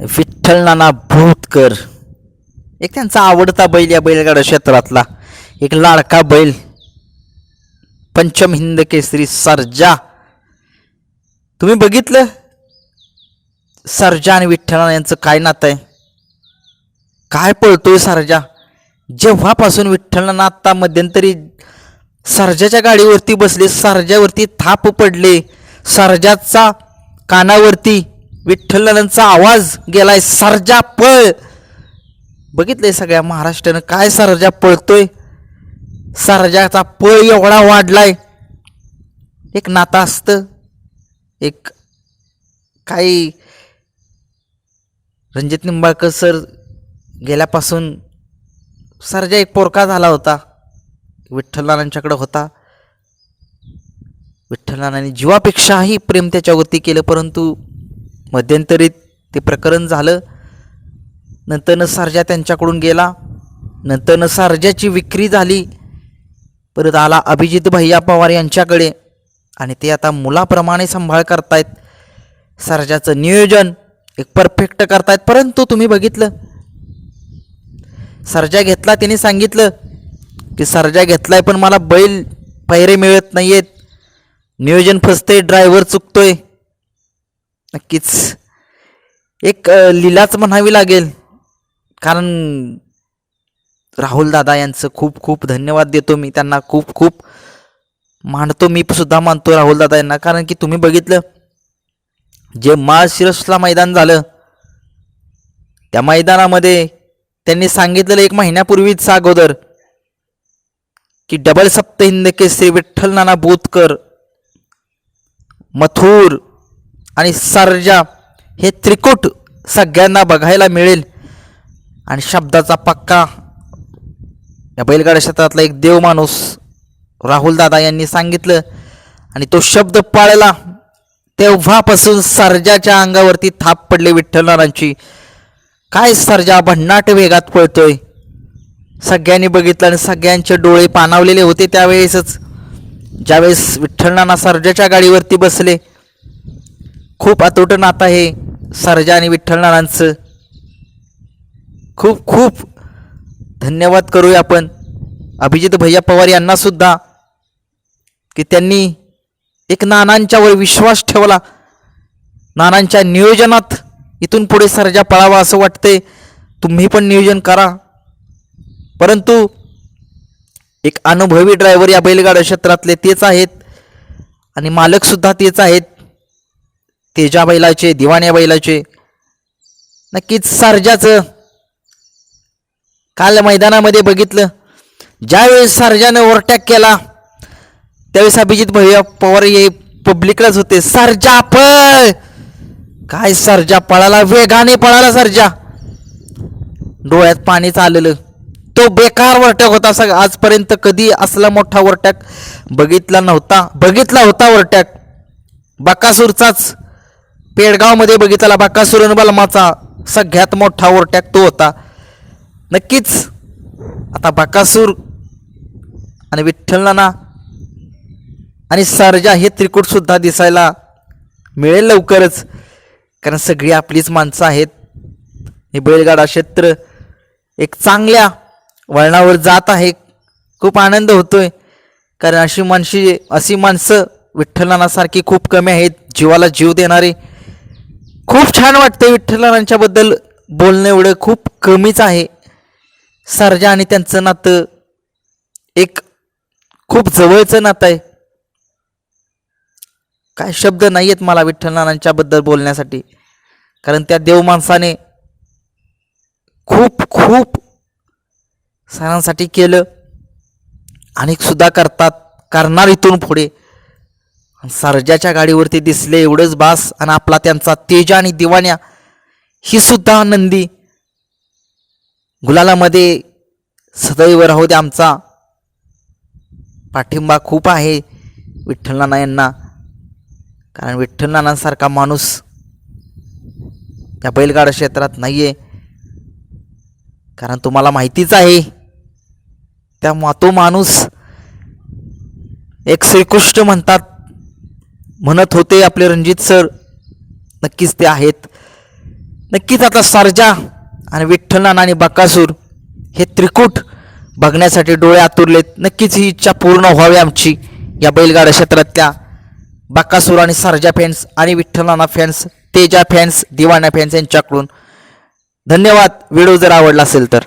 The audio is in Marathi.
विठ्ठल नाना भूतकर एक त्यांचा आवडता बैल या बैलगाडा क्षेत्रातला. एक लाडका बैल. पंचम हिंद केसरी सर्जा. तुम्ही बघितलं? सर्जा आणि विठ्ठल यांचं काय नातं आहे? काय पळतोय सर्जा? जेव्हापासून विठ्ठलनाना आत्ता मध्यंतरी सर्जाच्या गाडीवरती बसले सर्जावरती थाप पडले सर्जाचा कानावरती विठ्ठलनांचा आवाज गेलाय सर्जा पळ. बघितलंय सगळ्या महाराष्ट्रानं काय सरजा पळतोय? सर्जाचा पळ एवढा वाढलाय. एक नातं असतं. एक काही रणजित निंबाळकर सर गेल्यापासून सर्जा एक पोरका झाला होता. विठ्ठलनानांच्याकडे होता. विठ्ठलनानांनी जीवापेक्षाही प्रेम त्याच्यावरती केलं परंतु मध्यंतरी ते प्रकरण झालं. नंतरनं सर्जा त्यांच्याकडून गेला. नंतरनं सारजाची विक्री झाली. परत आला अभिजित भैया पवार यांच्याकडे. आणि ते आता मुलाप्रमाणे सांभाळ करतायत. सर्जाचं नियोजन एक परफेक्ट करतायत. परंतु तुम्ही बघितलं. सर्जा घेतला त्याने सांगितलं की सर्जा घेतलाय पण मला बैल पैरे मिळत नाहीयेत. नियोजन फसतंय ड्रायव्हर चुकतोय. नक्कीच. एक लिलाच लीलाच म्हणावी लागेल. कारण राहुल दादा यांचं खूप खूप धन्यवाद देतो मी. त्यांना खूप खूप मानतो. मी सुद्धा मानतो राहुल दादा यांना. कारण की तुम्ही बघितलं जे माळशिरसला मैदान झालं त्या मैदानामध्ये त्यांनी सांगितलेलं एक महिन्यापूर्वीच अगोदर की डबल सप्त हिंद केसरी विठ्ठल नाना बोतकर मथुर आणि सर्जा हे त्रिकूट सगळ्यांना बघायला मिळेल. आणि शब्दाचा पक्का. या बैलगाड्या क्षेत्रातला एक देव माणूस राहुल दादा यांनी सांगितलं. आणि तो शब्द पाळला. तेव्हापासून सर्जाच्या अंगावरती थाप पडले विठ्ठलनारांची काय सर्जा भन्नाट वेगात पळतोय. सगळ्यांनी बघितलं आणि सगळ्यांचे डोळे पाणावलेले होते त्यावेळेसच. ज्यावेळेस विठ्ठलनाना सर्जाच्या गाडीवरती बसले खूप अतोट नातं आहे सर्जा आणि विठ्ठलनानांचं खूप खूप धन्यवाद करूया आपण. अभिजित भैया पवार यांनासुद्धा की त्यांनी एक नानांच्यावर विश्वास ठेवला. नानांच्या नियोजनात इथून पुढे सरजा पळावा असं वाटते तुम्ही पण नियोजन करा. परंतु एक अनुभवी ड्रायव्हर या बैलगाड्या क्षेत्रातले तेच आहेत. आणि मालकसुद्धा तेच आहेत. तेजा बैलाचे दिवाण्या बैलाचे. नक्कीच सर्जाचं काल मैदानामध्ये बघितलं. ज्यावेळेस सर्जानं ओव्हरटॅक केला त्यावेळेस अभिजित भैया पवार हे पब्लिकलाच होते. सर्जा पळ! काय सर्जा? पळाला वेगाने पळाला सर्जा. डोळ्यात पाणी चाललं. तो बेकार वरटॅक होता सग आजपर्यंत कधी असला मोठा वरटॅक बघितला नव्हता. बघितला होता वरटॅक बकासूरचाच. पेडगावमध्ये बघितला बकासूर बलमाचा सगळ्यात मोठा ओरटॅक तो होता. नक्कीच आता बकासूर आणि विठ्ठलनाना आणि सर्जा हे त्रिकूटसुद्धा दिसायला मिळेल लवकरच कारण सगळी आपलीच माणसं आहेत. हे बैलगाडा क्षेत्र एक चांगल्या वळणावर जात आहे. खूप आनंद होतोय कारण अशी माणशी अशी माणसं विठ्ठलनासारखी खूप कमी आहेत. जीवाला जीव देणारे खूप छान वाटते विठ्ठलांच्याबद्दल बोलणं. एवढं खूप कमीच आहे. सर्जा आणि त्यांचं नातं एक खूप जवळचं नातं आहे. काय शब्द नाही आहेत मला विठ्ठलनानांच्याबद्दल बोलण्यासाठी. कारण त्या देव माणसाने खूप खूप सणांसाठी केलं. आणि सुद्धा करतात. करणार इथून पुढे. सरजाच्या गाडीवरती दिसले एवढंच बास आणि आपला त्यांचा तेजा आणि दिवाण्या. ही सुद्धा नंदी. गुलालामध्ये सदैव राहू दे आमचा. पाठिंबा खूप आहे विठ्ठलनाना यांना. कारण विठ्ठलनानांसारखा माणूस या बैलगाडा क्षेत्रात नाही आहे कारण तुम्हाला माहितीच आहे त्या मा- तो माणूस एक श्रीकृष्ण म्हणतात म्हणत होते आपले रणजित सर नक्कीच ते आहेत. नक्कीच आता सारजा आणि विठ्ठलनान आणि बकासूर हे त्रिकूट बघण्यासाठी डोळे आतुरलेत. नक्कीच ही इच्छा पूर्ण व्हावी आमची. या बैलगाडा क्षेत्रातल्या बकासूर आणि सारजा फॅन्स आणि विठ्ठलनाना फॅन्स तेजा फॅन्स दिवाना फॅन्स यांच्याकडून धन्यवाद. व्हिडिओ जर आवडला असेल तर.